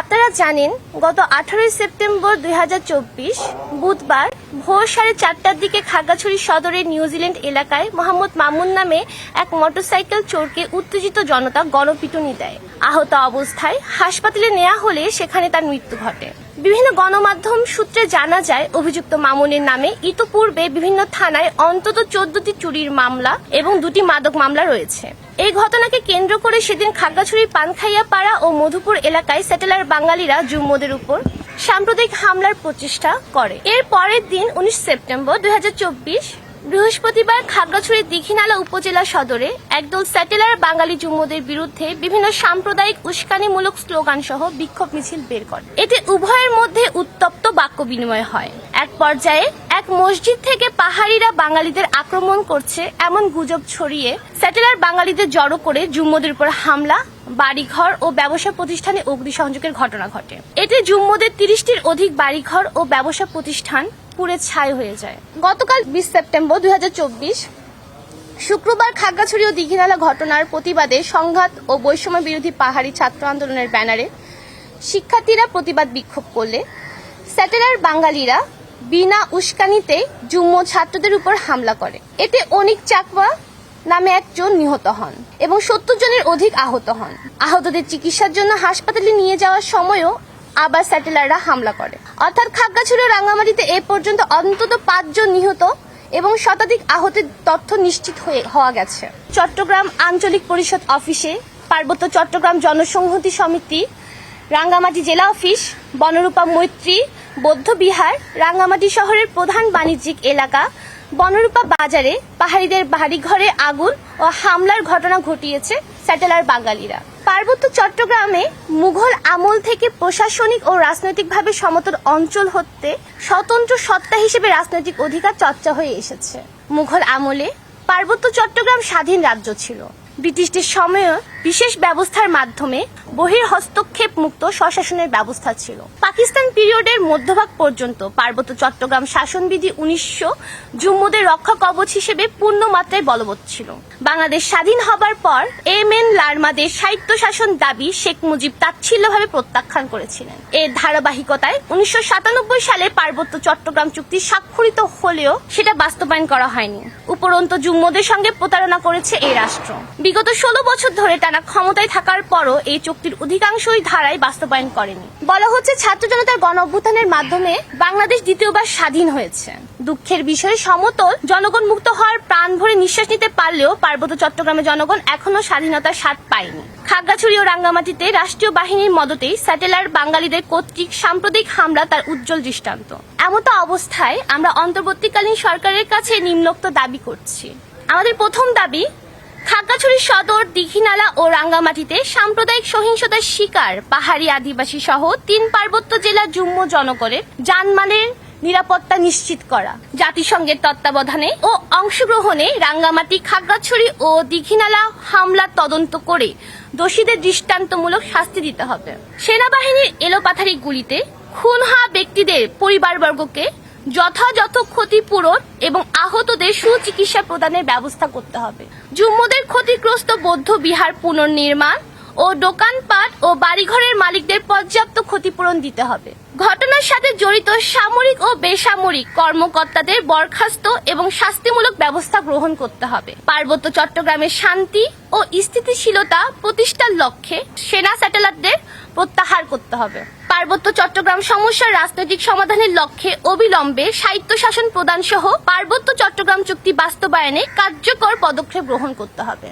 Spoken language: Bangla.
আপনারা জানেন, গত আঠারোই সেপ্টেম্বর দুই হাজার চব্বিশ বুধবার ভোর সাড়ে চারটার দিকে খাগড়াছড়ি সদরের নিউজিল্যান্ড এলাকায় মোহাম্মদ মামুন নামে এক মোটরসাইকেল চোরকে উত্তেজিত জনতা গণপিটুনি দেয়। আহত অবস্থায় হাসপাতালে নেওয়া হলে সেখানে তার মৃত্যু ঘটে। বিভিন্ন গণমাধ্যম সূত্রে জানা যায়, অভিযুক্ত মামুনের নামে ইতোপূর্বে বিভিন্ন থানায় অন্তত চোদ্দটি চুরির মামলা এবং দুটি মাদক মামলা রয়েছে। এই ঘটনাকে কেন্দ্র করে সেদিন খাগড়াছড়ির পানখাইয়া পাড়া ও মধুপুর এলাকায় স্যাটেলার বাঙালিরা জুম্মদের উপর সাম্প্রদায়িক হামলার প্রচেষ্টা করে। এর পরের দিন উনিশ সেপ্টেম্বর দুই বৃহস্পতিবার খাগড়াছড়ির দীঘিনালা উপজেলা সদরে একদল স্যাটেলার বাঙালি জুম্মদের বিরুদ্ধে বিভিন্ন সাম্প্রদায়িক উস্কানিমূলক স্লোগান সহ বিক্ষোভ মিছিল বের করে। এতে উভয়ের মধ্যে উত্তপ্ত বাক্য বিনিময় হয়। এক পর্যায়ে এক মসজিদ থেকে পাহাড়িরা বাঙালিদের আক্রমণ করছে এমন গুজব ছড়িয়ে স্যাটেলার বাঙালিদের জড়ো করে জুম্মদের উপর হামলা, বাড়িঘর ও ব্যবসা প্রতিষ্ঠানে অগ্নিসংযোগের ঘটনা ঘটে। এতে জুম্মদের তিরিশটির অধিক বাড়িঘর ও ব্যবসা প্রতিষ্ঠান পুড়ে ছাই হয়ে যায়। গতকাল বিশ সেপ্টেম্বর দুই হাজার চব্বিশ শুক্রবার খাগড়াছড়ি ও দীঘিনালা ঘটনার প্রতিবাদে সংঘাত ও বৈষম্য বিরোধী পাহাড়ি ছাত্র আন্দোলনের ব্যানারে শিক্ষার্থীরা প্রতিবাদ বিক্ষোভ করলে স্যাটেলার বাঙালিরা বিনা উস্কানিতে জুম্ম ছাত্রদের উপর হামলা করে। এতে অনিক চাকমা নামে একজন নিহত হন এবং সত্তর জনের অধিক আহত হন। আহতদের চিকিৎসার জন্য হাসপাতালে নিয়ে যাওয়ার সময়ও আবার স্যাটেলাররা হামলা করে। অর্থাৎ খাগড়াছড়ি রাঙ্গামাটিতে এ পর্যন্ত অন্তত পাঁচজন নিহত এবং শতাধিক আহতের তথ্য নিশ্চিত হয়ে হওয়া গেছে। চট্টগ্রাম আঞ্চলিক পরিষদ অফিসে পার্বত্য চট্টগ্রাম জনসংহতি সমিতি রাঙ্গামাটি জেলা অফিস, বনরূপা মৈত্রী বৌদ্ধবিহার রাঙ্গামাটি শহরের প্রধান বাণিজ্যিক এলাকা, বনরূপা বাজারে পাহাড়িদের বাড়িঘরে আগুন ও হামলার ঘটনা ঘটিয়েছে স্যাটেলার বাঙালিরা। পার্বত্য চট্টগ্রামে মুঘল আমল থেকে প্রশাসনিক ও রাজনৈতিকভাবে সমতল অঞ্চল হতে স্বতন্ত্র সত্তা হিসেবে রাজনৈতিক অধিকার চর্চা হয়ে এসেছে। মুঘল আমলে পার্বত্য চট্টগ্রাম স্বাধীন রাজ্য ছিল। ব্রিটিশদের সময়ও বিশেষ ব্যবস্থার মাধ্যমে বহির হস্তক্ষেপ মুক্ত স্বশাসনের ব্যবস্থা ছিল। পাকিস্তান পিরিয়ডের মধ্যভাগ পর্যন্ত পার্বত্য চট্টগ্রাম শাসনবিধি উনিশশো জুম্মুদের রক্ষা কবচ হিসেবে পূর্ণ মাত্রায় বলবৎ ছিল। বাংলাদেশ স্বাধীন হবার পর এম এন লার্মাদের সাহিত্য শাসন দাবি শেখ মুজিব তাচ্ছিল্যভাবে প্রত্যাখ্যান করেছিলেন। এর ধারাবাহিকতায় উনিশশো সাতানব্বই সালে পার্বত্য চট্টগ্রাম চুক্তি স্বাক্ষরিত হলেও সেটা বাস্তবায়ন করা হয়নি। উপরন্ত জুম্মদের সঙ্গে প্রতারণা করেছে এই রাষ্ট্র। বিগত ষোলো বছর ধরে টানা ক্ষমতায় থাকার পরও এই চুক্তির অধিকাংশই ধারায় বাস্তবায়ন করেনি। বলা হচ্ছে ছাত্র জনতার গণ অভ্যুত্থানের মাধ্যমে বাংলাদেশ দ্বিতীয়বার স্বাধীন হয়েছে। দুঃখের বিষয়ে, সমতল জনগণ মুক্ত হওয়ার প্রাণ ভরে নিঃশ্বাস নিতে পারলেও পার্বত্য চট্টগ্রামে জনগণ এখনও স্বাধীনতার স্বাদ পায়নি। খাগড়াছড়ি ও রাঙ্গামাটিতে রাষ্ট্রীয় বাহিনীর মদতেই স্যাটেলার বাঙালিদের কর্তৃক সাম্প্রতিক হামলা তার উজ্জ্বল দৃষ্টান্ত। এমতো অবস্থায় আমরা অন্তর্বর্তীকালীন সরকারের কাছে নিম্নোক্ত দাবি করছি। আমাদের প্রথম দাবি খাগড়াছড়ি সদর, দীঘিনালা ও রাঙ্গামাটিতে সাম্প্রদায়িক সহিংসতার শিকার পাহাড়ি আদিবাসী সহ তিন পার্বত্য জেলা জুম্ম জনগণের জানমালের নিরাপত্তা নিশ্চিত করা। জাতিসংঘের তত্ত্বাবধানে ও অংশগ্রহণে রাঙ্গামাটি, খাগড়াছড়ি ও দীঘিনালা হামলা তদন্ত করে দোষীদের দৃষ্টান্তমূলক শাস্তি দিতে হবে। সেনাবাহিনীর এলোপাথারি গুলিতে খুন হওয়া ব্যক্তিদের পরিবারবর্গকে যথাযথ ক্ষতিপূরণ এবং আহতদের সুচিকিৎসা প্রদানের ব্যবস্থা করতে হবে। জুম্মদের ক্ষতিগ্রস্ত বৌদ্ধ বিহার পুনর্নির্মাণ ও দোকানপাট ও বাড়িঘরের মালিকদের পর্যাপ্ত ক্ষতিপূরণ দিতে হবে। ঘটনার সাথে জড়িত সামরিক ও বেসামরিক কর্মকর্তাদের বরখাস্ত এবং শাস্তিমূলক ব্যবস্থা গ্রহণ করতে হবে। পার্বত্য চট্টগ্রামের শান্তি ও স্থিতিশীলতা প্রতিষ্ঠার লক্ষ্যে সেনা স্যাটেলাইটদের প্রত্যাহার করতে হবে। পার্বত্য চট্টগ্রাম সমস্যার রাজনৈতিক সমাধানের লক্ষ্যে অবিলম্বে সাহিত্য শাসন প্রদান সহ পার্বত্য চট্টগ্রাম চুক্তি বাস্তবায়নে কার্যকর পদক্ষেপ গ্রহণ করতে হবে।